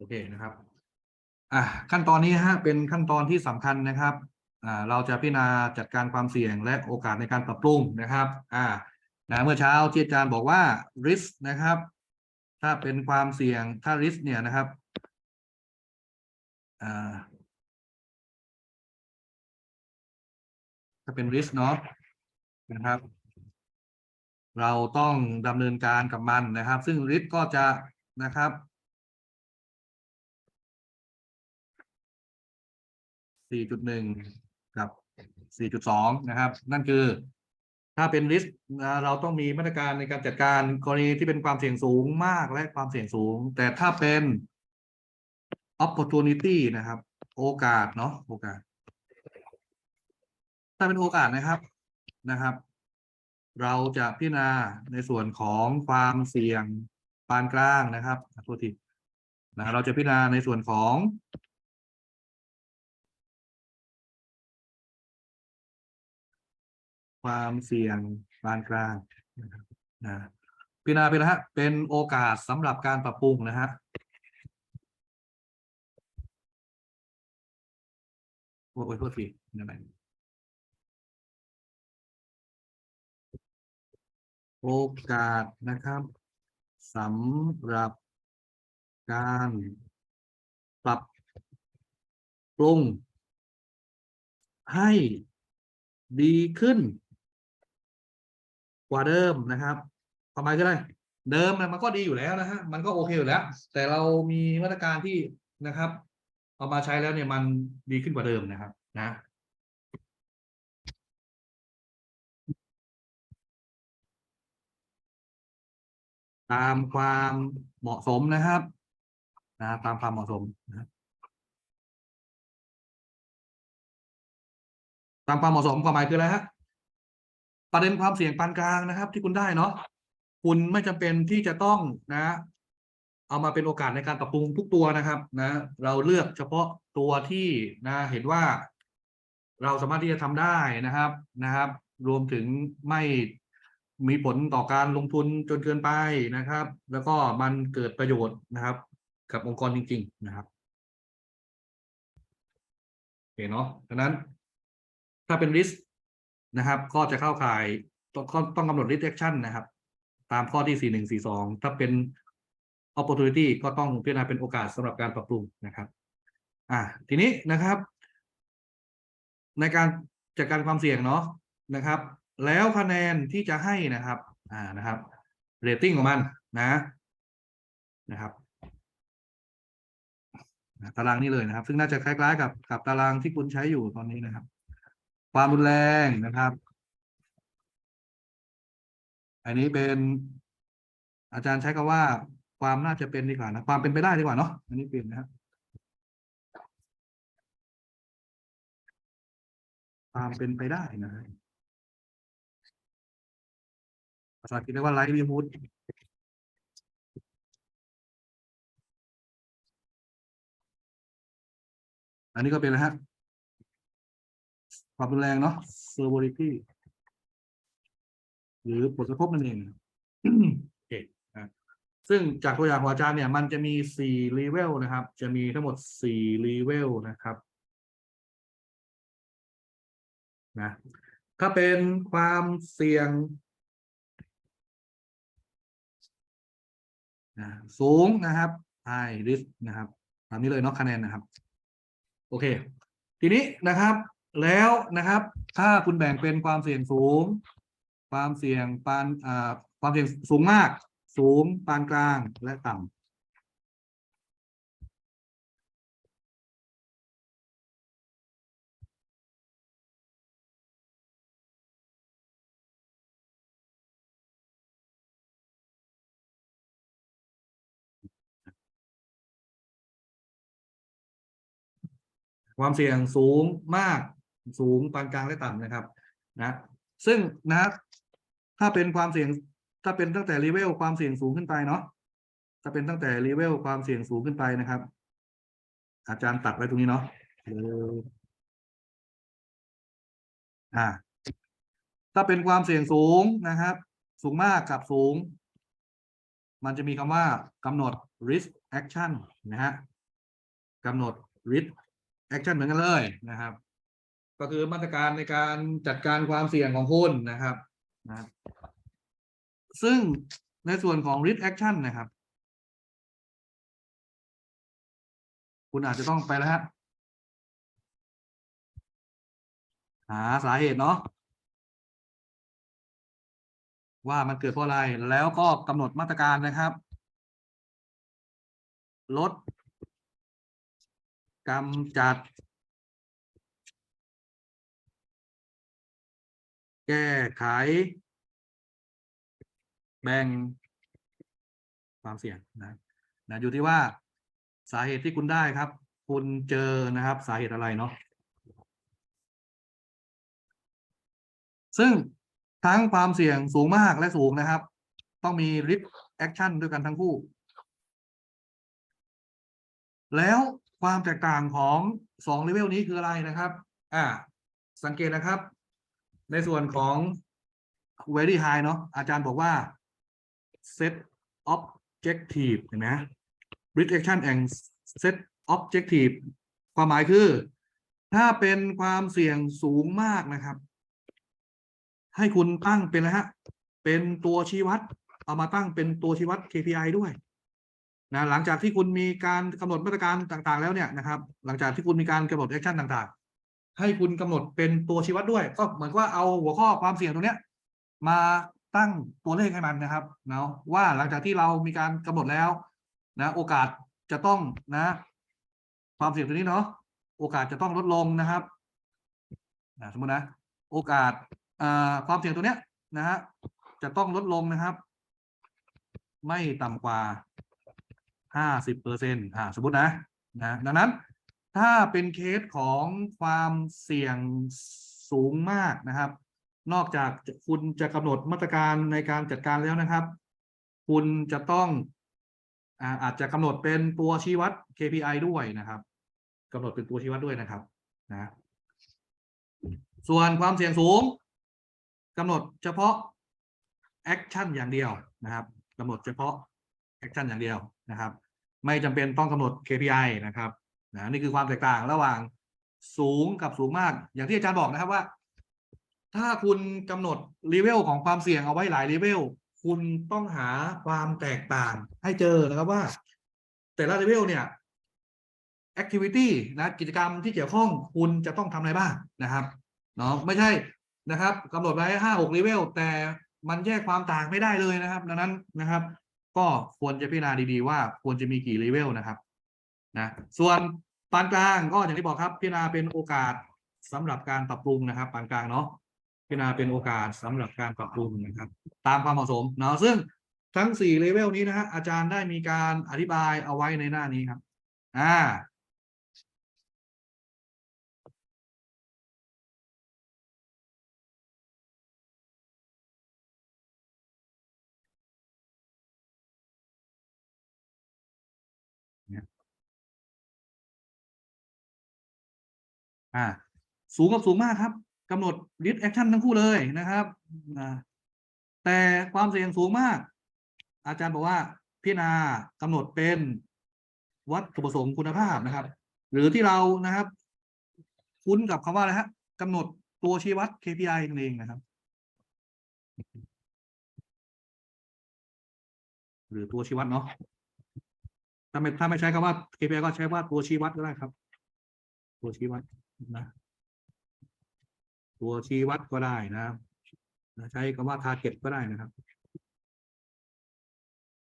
โอเคนะครับอะขั้นตอนนี้ฮะเป็นขั้นตอนที่สำคัญนะครับอ่าเราจะพิจารณาจัดการความเสี่ยงและโอกาสในการปรับปรุงนะครับอ่านะเมื่อเช้าที่อาจารย์บอกว่า risk นะครับ ถ้าเป็นความเสี่ยงถ้า risk เนี่ยนะครับอ่าถ้าเป็น risk เนาะนะครับ เราต้องดำเนินการกับมันนะครับ ซึ่ง risk ก็จะนะครับ 4.1 กับ 4.2 นะครับ นั่นคือ ถ้าเป็น risk นะเราต้องมีมาตรการในการจัดการกรณีที่เป็นความเสี่ยงสูงมากและความเสี่ยงสูง แต่ถ้าเป็น opportunity นะครับ โอกาสเนาะโอกาส ถ้าเป็นโอกาสนะครับนะครับ เราจะพิจารณาในส่วนของความเสี่ยงปานกลางนะครับขอโทษทีนะเราจะพิจารณาในส่วนของ ความเสี่ยงปานกลางนะครับนะพิจารณาเป็นะฮะเป็นโอกาสสำหรับการปรับปรุงนะฮะโอ้ยโทษทีนั่นแหละโอกาสนะครับสำหรับการปรับปรุงให้ดีขึ้น กว่าเดิมนะครับความหมายคืออะไรเดิมนะมันก็ดีอยู่แล้วนะฮะมันก็โอเคอยู่แล้ว แต่เรามีมาตรการที่นะครับเอามาใช้แล้วเนี่ยมันดีขึ้นกว่าเดิมนะครับ นะตามความเหมาะสมนะครับนะตามความเหมาะสมนะตามความเหมาะสมความหมายคืออะไรฮะ ประเด็นความเสี่ยงปานกลางนะครับ ที่คุณได้เนาะคุณไม่จำเป็นที่จะต้องนะ เอามาเป็นโอกาสในการปรับปรุงทุกตัวนะครับ นะ เราเลือกเฉพาะตัวที่นะ เห็นว่า เราสามารถที่จะทำได้นะครับนะครับ รวมถึงไม่มีผลต่อการลงทุนจนเกินไปนะครับ แล้วก็มันเกิดประโยชน์นะครับ กับองค์กรจริง ๆ นะครับโอเคเนาะดังนั้น ถ้าเป็น risk นะครับ ก็จะเข้าข่ายต้องต้องกำหนด risk action นะครับ ตามข้อที่ 4 1 4 2 ถ้าเป็น opportunity ก็ต้องพิจารณาเป็นโอกาสสำหรับการปรับปรุงนะครับ อ่าทีนี้นะครับ ในการจัดการความเสี่ยงเนาะนะครับ แล้วคะแนนที่จะให้นะครับ อ่านะครับ rating ของมันนะนะครับตารางนี้เลยนะครับ ซึ่งน่าจะคล้ายๆกับกับตารางที่คุณใช้อยู่ตอนนี้นะครับ ความรุนแรงนะครับ อันนี้เป็น อาจารย์ใช้คำว่า ความน่าจะเป็นดีกว่านะความเป็นไปได้ดีกว่าเนาะอันนี้เปลี่ยนนะครับความเป็นไปได้นะภาษาอังกฤษเรียกว่า livelihood อันนี้ก็เป็นนะฮะ ความรุนแรงเนาะ severity หรือผลกระทบนั่นเองโอเคนะซึ่งจากตัวอย่างของอาจารย์เนี่ย มันจะมีสี่ level นะครับ จะมีทั้งหมดสี่ level นะครับนะถ้าเป็นความเสี่ยงนะสูงนะครับ high risk นะครับตามนี้เลยเนาะคะแนนนะครับ โอเค ทีนี้นะครับ แล้วนะครับ ถ้าคุณแบ่งเป็นความเสี่ยงสูง ความเสี่ยงปานอ่าความเสี่ยงสูงมาก สูงปานกลางและต่ำความเสี่ยงสูงมาก สูงปานกลางและต่ำนะครับนะซึ่งนะถ้าเป็นความเสี่ยง ถ้าเป็นตั้งแต่เลเวลความเสี่ยงสูงขึ้นไปเนาะถ้าเป็นตั้งแต่เลเวลความเสี่ยงสูงขึ้นไปนะครับ อาจารย์ตัดไว้ตรงนี้เนาะอออ่า ถ้าเป็นความเสี่ยงสูงนะครับ สูงมากกับสูง มันจะมีคำว่ากำหนด risk action นะฮะกำหนด risk action เหมือนกันเลยนะครับ ก็คือมาตรการในการจัดการความเสี่ยงของคุณนะครับนะซึ่งในส่วนของ risk action นะครับ คุณอาจจะต้องไปแล้วฮะหาสาเหตุเนาะว่ามันเกิดเพราะอะไรแล้วก็กำหนดมาตรการนะครับ ลดกำจัด แก้ไข แบ่งความเสี่ยงนะนะอยู่ที่ว่าสาเหตุที่คุณได้ครับ คุณเจอนะครับ สาเหตุอะไรเนาะซึ่งทั้งความเสี่ยงสูงมากและสูงนะครับ ต้องมี risk action ด้วยกันทั้งคู่ แล้วความแตกต่างของสองเลเวลนี้คืออะไรนะครับ อ่า สังเกตนะครับ ในส่วนของ very high เนาะอาจารย์บอกว่า set objective เห็นไหม risk action and set objective ความหมายคือ ถ้าเป็นความเสี่ยงสูงมากนะครับ ให้คุณตั้งเป็นนะฮะ เป็นตัวชี้วัด เอามาตั้งเป็นตัวชี้วัด KPI ด้วยนะหลังจากที่คุณมีการกำหนดมาตรการต่างๆ แล้วเนี่ยนะครับ หลังจากที่คุณมีการกำหนดแอคชั่นต่างๆ ให้คุณกำหนดเป็นตัวชี้วัดด้วย ก็เหมือนว่าเอาหัวข้อความเสี่ยงตรงเนี้ย มาตั้งตัวเลขให้มันนะครับเนาะว่าหลังจากที่เรามีการกำหนดแล้ว นะ โอกาสจะต้องนะ ความเสี่ยงตัวนี้เนาะโอกาสจะต้องลดลงนะครับนะสมมตินะ โอกาสอ่าความเสี่ยงตัวเนี้ยนะฮะจะต้องลดลงนะครับ ไม่ต่ำกว่าห้าสิบเปอร์เซ็นต์อ่าสมมตินะนะดังนั้น ถ้าเป็นเคสของความเสี่ยงสูงมากนะครับ นอกจากคุณจะกำหนดมาตรการในการจัดการแล้วนะครับ คุณจะต้องอาจจะกำหนดเป็นตัวชี้วัด KPI ด้วยนะครับกำหนดเป็นตัวชี้วัดด้วยนะครับนะส่วนความเสี่ยงสูงกำหนดเฉพาะแอคชั่นอย่างเดียวนะครับกำหนดเฉพาะแอคชั่นอย่างเดียวนะครับ ไม่จำเป็นต้องกำหนด KPI นะครับ นะนี่คือความแตกต่างระหว่างสูงกับสูงมาก อย่างที่อาจารย์บอกนะครับว่า ถ้าคุณกำหนดเลเวลของความเสี่ยงเอาไว้หลายเลเวลคุณต้องหาความแตกต่างให้เจอนะครับว่า แต่ละเลเวลเนี่ย activity นะกิจกรรมที่เกี่ยวข้องคุณจะต้องทำอะไรบ้างนะครับเนาะไม่ใช่นะครับกำหนดไว้ห้าหกเลเวลแต่มันแยกความต่างไม่ได้เลยนะครับ ดังนั้นนะครับ ก็ควรจะพิจารณาดีๆว่าควรจะมีกี่เลเวลนะครับ นะส่วนปานกลางก็อย่างที่บอกครับ พิจารณาเป็นโอกาสสำหรับการปรับปรุงนะครับปานกลางเนาะพิจารณาเป็นโอกาสสำหรับการปรับปรุงนะครับ ตามความเหมาะสมเนาะซึ่งทั้งสี่เลเวลนี้นะฮะอาจารย์ได้มีการอธิบายเอาไว้ในหน้านี้ครับ อ่า อ่า สูงกับสูงมากครับกำหนด risk action ทั้งคู่เลยนะครับแต่ความเสี่ยงสูงมาก อาจารย์บอกว่าพิจารณากำหนดเป็นวัตถุประสงค์คุณภาพนะครับ หรือที่เรานะครับ คุ้นกับคำว่าอะไรฮะกำหนดตัวชี้วัด KPI นั่นเองนะครับ หรือตัวชี้วัดเนาะถ้าไม่ถ้าไม่ใช้คำว่า KPI ก็ใช้ว่าตัวชี้วัดก็ได้ครับ ตัวชี้วัด นะตัวชี้วัดก็ได้นะครับใช้คำว่า target ก็ได้นะครับ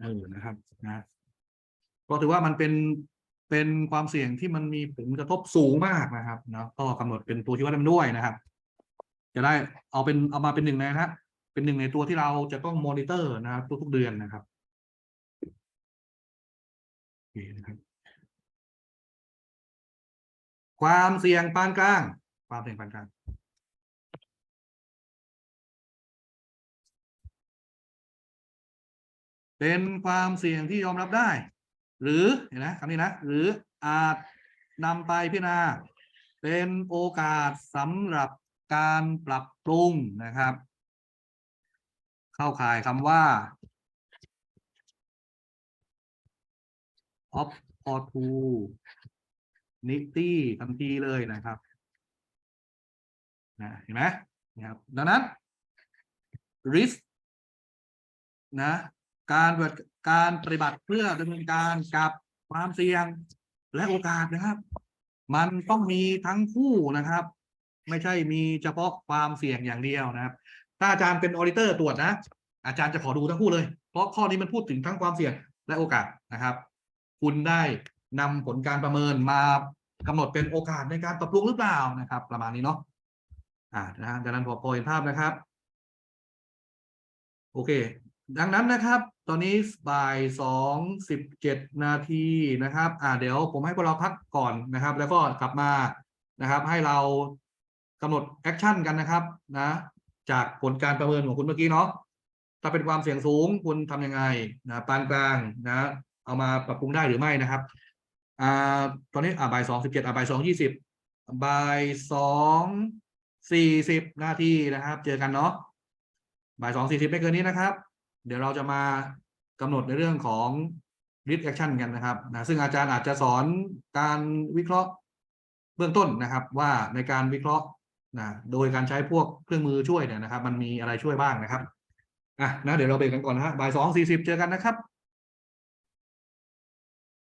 เออนะครับนะก็ถือว่ามันเป็นเป็นความเสี่ยงที่มันมีผลกระทบสูงมากนะครับนะก็กำหนดเป็นตัวชี้วัดมันด้วยนะครับ จะได้เอาเป็นเอามาเป็นหนึ่งในนะครับเป็นหนึ่งในตัวที่เราจะต้องมอนิเตอร์นะครับทุกๆเดือนนะครับโอเคนะครับ ความเสี่ยงปานกลาง ความเสี่ยงปานกลาง เป็นความเสี่ยงที่ยอมรับได้ หรือเห็นไหมคำนี้นะ หรืออาจนำไปพิจารณา เป็นโอกาสสำหรับการปรับปรุงนะครับ เข้าข่ายคำว่า o p p o r t u opportunity ทันทีเลยนะครับนะเห็นไหมนะครับดังนั้น risk นะการปฏิบัติการปฏิบัติเพื่อดำเนินการกับความเสี่ยงและโอกาสนะครับ มันต้องมีทั้งคู่นะครับ ไม่ใช่มีเฉพาะความเสี่ยงอย่างเดียวนะครับ ถ้าอาจารย์เป็นออดิเตอร์ตรวจนะ อาจารย์จะขอดูทั้งคู่เลย เพราะข้อนี้มันพูดถึงทั้งความเสี่ยงและโอกาสนะครับ คุณได้ นำผลการประเมินมากำหนดเป็นโอกาสในการปรับปรุงหรือเปล่านะครับ ประมาณนี้เนาะอ่านะฮะดังนั้นพอพอเห็นภาพนะครับ โอเค ดังนั้นนะครับ ตอนนี้บ่ายสองสิบเจ็ดนาทีนะครับ อ่าเดี๋ยวผมให้พวกเราพักก่อนนะครับ แล้วก็กลับมานะครับ ให้เรากำหนดแอคชั่นกันนะครับนะจากผลการประเมินของคุณเมื่อกี้เนาะถ้าเป็นความเสี่ยงสูงคุณทำยังไงนะปานกลางนะ เอามาปรับปรุงได้หรือไม่นะครับ อ่าตอนนี้อ่าบ่ายสองสิบเจ็ดอ่าบ่ายสองยี่สิบบ่ายสองสี่สิบนาทีนะครับ เจอกันเนาะบ่ายสองสี่สิบไม่เกินนี้นะครับ เดี๋ยวเราจะมากำหนดในเรื่องของ risk action กันนะครับนะซึ่งอาจารย์อาจจะสอนการวิเคราะห์เบื้องต้นนะครับ ว่าในการวิเคราะห์นะโดยการใช้พวกเครื่องมือช่วยเนี่ยนะครับ มันมีอะไรช่วยบ้างนะครับอะนะเดี๋ยวเราเบรกกันก่อนนะฮะบ่ายสองสี่สิบเจอกันนะครับ